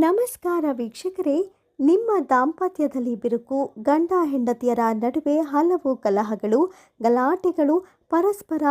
ನಮಸ್ಕಾರ ವೀಕ್ಷಕರೇ ನಿಮ್ಮ ದಾಂಪತ್ಯದಲ್ಲಿ ಬಿರುಕು, ಗಂಡ ಹೆಂಡತಿಯರ ನಡುವೆ ಹಲವು ಕಲಹಗಳು, ಗಲಾಟೆಗಳು, ಪರಸ್ಪರ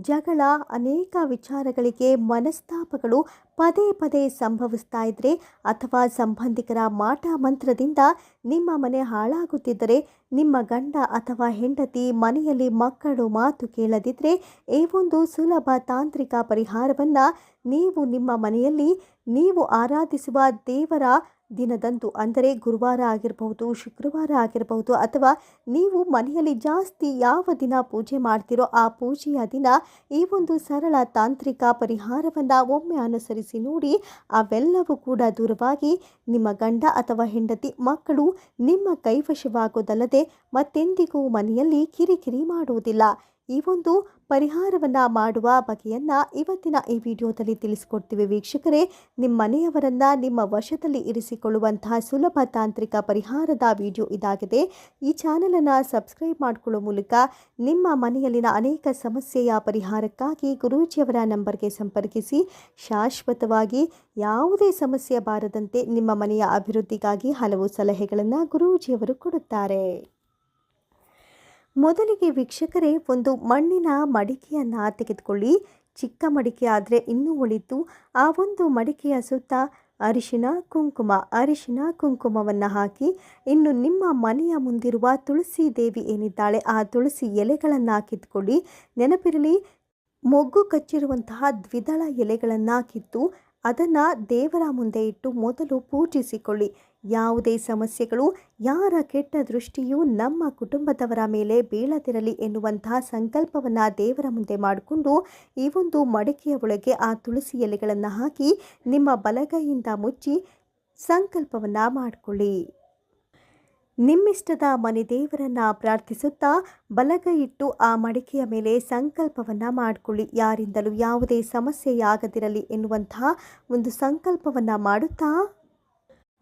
ಜಗಳ, ಅನೇಕ ವಿಚಾರಗಳಿಗೆ ಮನಸ್ತಾಪಗಳು ಪದೇ ಪದೇ ಸಂಭವಿಸ್ತಾ ಇದ್ದರೆ ಅಥವಾ ಸಂಬಂಧಿಕರ ಮಾಟ ಮಂತ್ರದಿಂದ ನಿಮ್ಮ ಮನೆ ಹಾಳಾಗುತ್ತಿದ್ದರೆ ನಿಮ್ಮ ಗಂಡ ಅಥವಾ ಹೆಂಡತಿ ಮನೆಯಲ್ಲಿ ಮಕ್ಕಳು ಮಾತು ಕೇಳದಿದ್ದರೆ ಈ ಒಂದು ಸುಲಭ ತಾಂತ್ರಿಕ ಪರಿಹಾರವನ್ನು ನೀವು ನಿಮ್ಮ ಮನೆಯಲ್ಲಿ ನೀವು ಆರಾಧಿಸುವ ದೇವರ ದಿನದಂದು, ಅಂದರೆ ಗುರುವಾರ ಆಗಿರಬಹುದು, ಶುಕ್ರವಾರ ಆಗಿರಬಹುದು, ಅಥವಾ ನೀವು ಮನೆಯಲ್ಲಿ ಜಾಸ್ತಿ ಯಾವ ದಿನ ಪೂಜೆ ಮಾಡ್ತೀರೋ ಆ ಪೂಜೆಯ ದಿನ ಈ ಒಂದು ಸರಳ ತಾಂತ್ರಿಕ ಪರಿಹಾರವನ್ನು ಒಮ್ಮೆ ಅನುಸರಿಸಿ ನೋಡಿ, ಅವೆಲ್ಲವೂ ಕೂಡ ದೂರವಾಗಿ ನಿಮ್ಮ ಗಂಡ ಅಥವಾ ಹೆಂಡತಿ, ಮಕ್ಕಳು ನಿಮ್ಮ ಕೈವಶವಾಗೋದಲ್ಲದೆ ಮತ್ತೆಂದಿಗೂ ಮನೆಯಲ್ಲಿ ಕಿರಿಕಿರಿ ಮಾಡುವುದಿಲ್ಲ. ಈ ಒಂದು ಪರಿಹಾರವನ್ನು ಮಾಡುವ ಬಗೆಯನ್ನು ಇವತ್ತಿನ ಈ ವಿಡಿಯೋದಲ್ಲಿ ತಿಳಿಸ್ಕೊಡ್ತೀವಿ ವೀಕ್ಷಕರೇ. ನಿಮ್ಮ ಮನೆಯವರನ್ನು ನಿಮ್ಮ ವಶದಲ್ಲಿ ಇರಿಸಿಕೊಳ್ಳುವಂತಹ ಸುಲಭ ತಾಂತ್ರಿಕ ಪರಿಹಾರದ ವಿಡಿಯೋ ಇದಾಗಿದೆ. ಈ ಚಾನಲನ್ನು ಸಬ್ಸ್ಕ್ರೈಬ್ ಮಾಡಿಕೊಳ್ಳುವ ಮೂಲಕ ನಿಮ್ಮ ಮನೆಯಲ್ಲಿನ ಅನೇಕ ಸಮಸ್ಯೆಯ ಪರಿಹಾರಕ್ಕಾಗಿ ಗುರೂಜಿಯವರ ನಂಬರ್ಗೆ ಸಂಪರ್ಕಿಸಿ. ಶಾಶ್ವತವಾಗಿ ಯಾವುದೇ ಸಮಸ್ಯೆ ಬಾರದಂತೆ ನಿಮ್ಮ ಮನೆಯ ಅಭಿವೃದ್ಧಿಗಾಗಿ ಹಲವು ಸಲಹೆಗಳನ್ನು ಗುರೂಜಿಯವರು ಕೊಡುತ್ತಾರೆ. ಮೊದಲಿಗೆ ವೀಕ್ಷಕರೇ, ಒಂದು ಮಣ್ಣಿನ ಮಡಿಕೆಯನ್ನು ತೆಗೆದುಕೊಳ್ಳಿ. ಚಿಕ್ಕ ಮಡಿಕೆ ಆದರೆ ಇನ್ನೂ ಉಳಿತು ಆ ಒಂದು ಮಡಿಕೆಯ ಸುತ್ತ ಅರಿಶಿನ ಕುಂಕುಮ. ಅರಿಶಿನ ಕುಂಕುಮವನ್ನು ಹಾಕಿ, ಇನ್ನು ನಿಮ್ಮ ಮನೆಯ ಮುಂದಿರುವ ತುಳಸಿ ದೇವಿ ಏನಿದ್ದಾಳೆ, ಆ ತುಳಸಿ ಎಲೆಗಳನ್ನು ಕಿತ್ಕೊಳ್ಳಿ. ನೆನಪಿರಲಿ, ಮೊಗ್ಗು ಕಚ್ಚಿರುವಂತಹ ದ್ವಿದಳ ಎಲೆಗಳನ್ನು ಕಿತ್ತು ಅದನ್ನು ದೇವರ ಮುಂದೆ ಇಟ್ಟು ಮೊದಲು ಪೂಜಿಸಿಕೊಳ್ಳಿ. ಯಾವುದೇ ಸಮಸ್ಯೆಗಳು, ಯಾರ ಕೆಟ್ಟ ದೃಷ್ಟಿಯೂ ನಮ್ಮ ಕುಟುಂಬದವರ ಮೇಲೆ ಬೀಳದಿರಲಿ ಎನ್ನುವಂತಹ ಸಂಕಲ್ಪವನ್ನು ದೇವರ ಮುಂದೆ ಮಾಡಿಕೊಂಡು ಈ ಒಂದು ಮಡಿಕೆಯ ಒಳಗೆ ಆ ತುಳಸಿ ಎಲೆಗಳನ್ನು ಹಾಕಿ ನಿಮ್ಮ ಬಲಗೈಯಿಂದ ಮುಚ್ಚಿ ಸಂಕಲ್ಪವನ್ನು ಮಾಡಿಕೊಳ್ಳಿ. ನಿಮ್ಮಿಷ್ಟದ ಮನೆ ದೇವರನ್ನು ಪ್ರಾರ್ಥಿಸುತ್ತಾ ಬಲಗೈಯಿಟ್ಟು ಆ ಮಡಿಕೆಯ ಮೇಲೆ ಸಂಕಲ್ಪವನ್ನು ಮಾಡಿಕೊಳ್ಳಿ. ಯಾರಿಂದಲೂ ಯಾವುದೇ ಸಮಸ್ಯೆಯಾಗದಿರಲಿ ಎನ್ನುವಂತಹ ಒಂದು ಸಂಕಲ್ಪವನ್ನು ಮಾಡುತ್ತಾ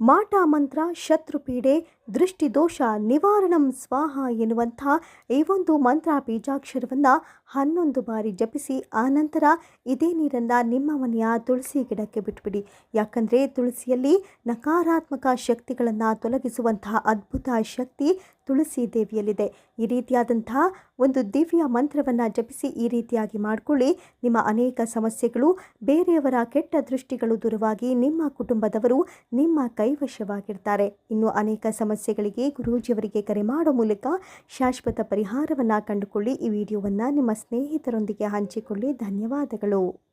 ಮಾಟ ಮಂತ್ರ ಶತ್ರುಪೀಡೆ ದೃಷ್ಟಿದೋಷ ನಿವಾರಣಂ ಸ್ವಾಹ ಎನ್ನುವಂಥ ಈ ಒಂದು ಮಂತ್ರ ಬೀಜಾಕ್ಷರವನ್ನು ಹನ್ನೊಂದು ಬಾರಿ ಜಪಿಸಿ ಆನಂತರ ಇದೇ ನೀರನ್ನು ನಿಮ್ಮ ಮನೆಯ ತುಳಸಿ ಗಿಡಕ್ಕೆ ಬಿಟ್ಬಿಡಿ. ಯಾಕಂದರೆ ತುಳಸಿಯಲ್ಲಿ ನಕಾರಾತ್ಮಕ ಶಕ್ತಿಗಳನ್ನು ತೊಲಗಿಸುವಂತಹ ಅದ್ಭುತ ಶಕ್ತಿ ತುಳಸಿ ದೇವಿಯಲ್ಲಿದೆ. ಈ ರೀತಿಯಾದಂತಹ ಒಂದು ದಿವ್ಯ ಮಂತ್ರವನ್ನು ಜಪಿಸಿ ಈ ರೀತಿಯಾಗಿ ಮಾಡಿಕೊಳ್ಳಿ. ನಿಮ್ಮ ಅನೇಕ ಸಮಸ್ಯೆಗಳು, ಬೇರೆಯವರ ಕೆಟ್ಟ ದೃಷ್ಟಿಗಳು ದೂರವಾಗಿ ನಿಮ್ಮ ಕುಟುಂಬದವರು ನಿಮ್ಮ ಕೈವಶವಾಗಿರ್ತಾರೆ. ಇನ್ನು ಅನೇಕ ಸಮಸ್ಯೆಗಳಿಗೆ ಗುರೂಜಿಯವರಿಗೆ ಕರೆ ಮಾಡೋ ಮೂಲಕ ಶಾಶ್ವತ ಪರಿಹಾರವನ್ನು ಕಂಡುಕೊಳ್ಳಿ. ಈ ವಿಡಿಯೋವನ್ನು ನಿಮ್ಮ ಸ್ನೇಹಿತರೊಂದಿಗೆ ಹಂಚಿಕೊಳ್ಳಿ. ಧನ್ಯವಾದಗಳು.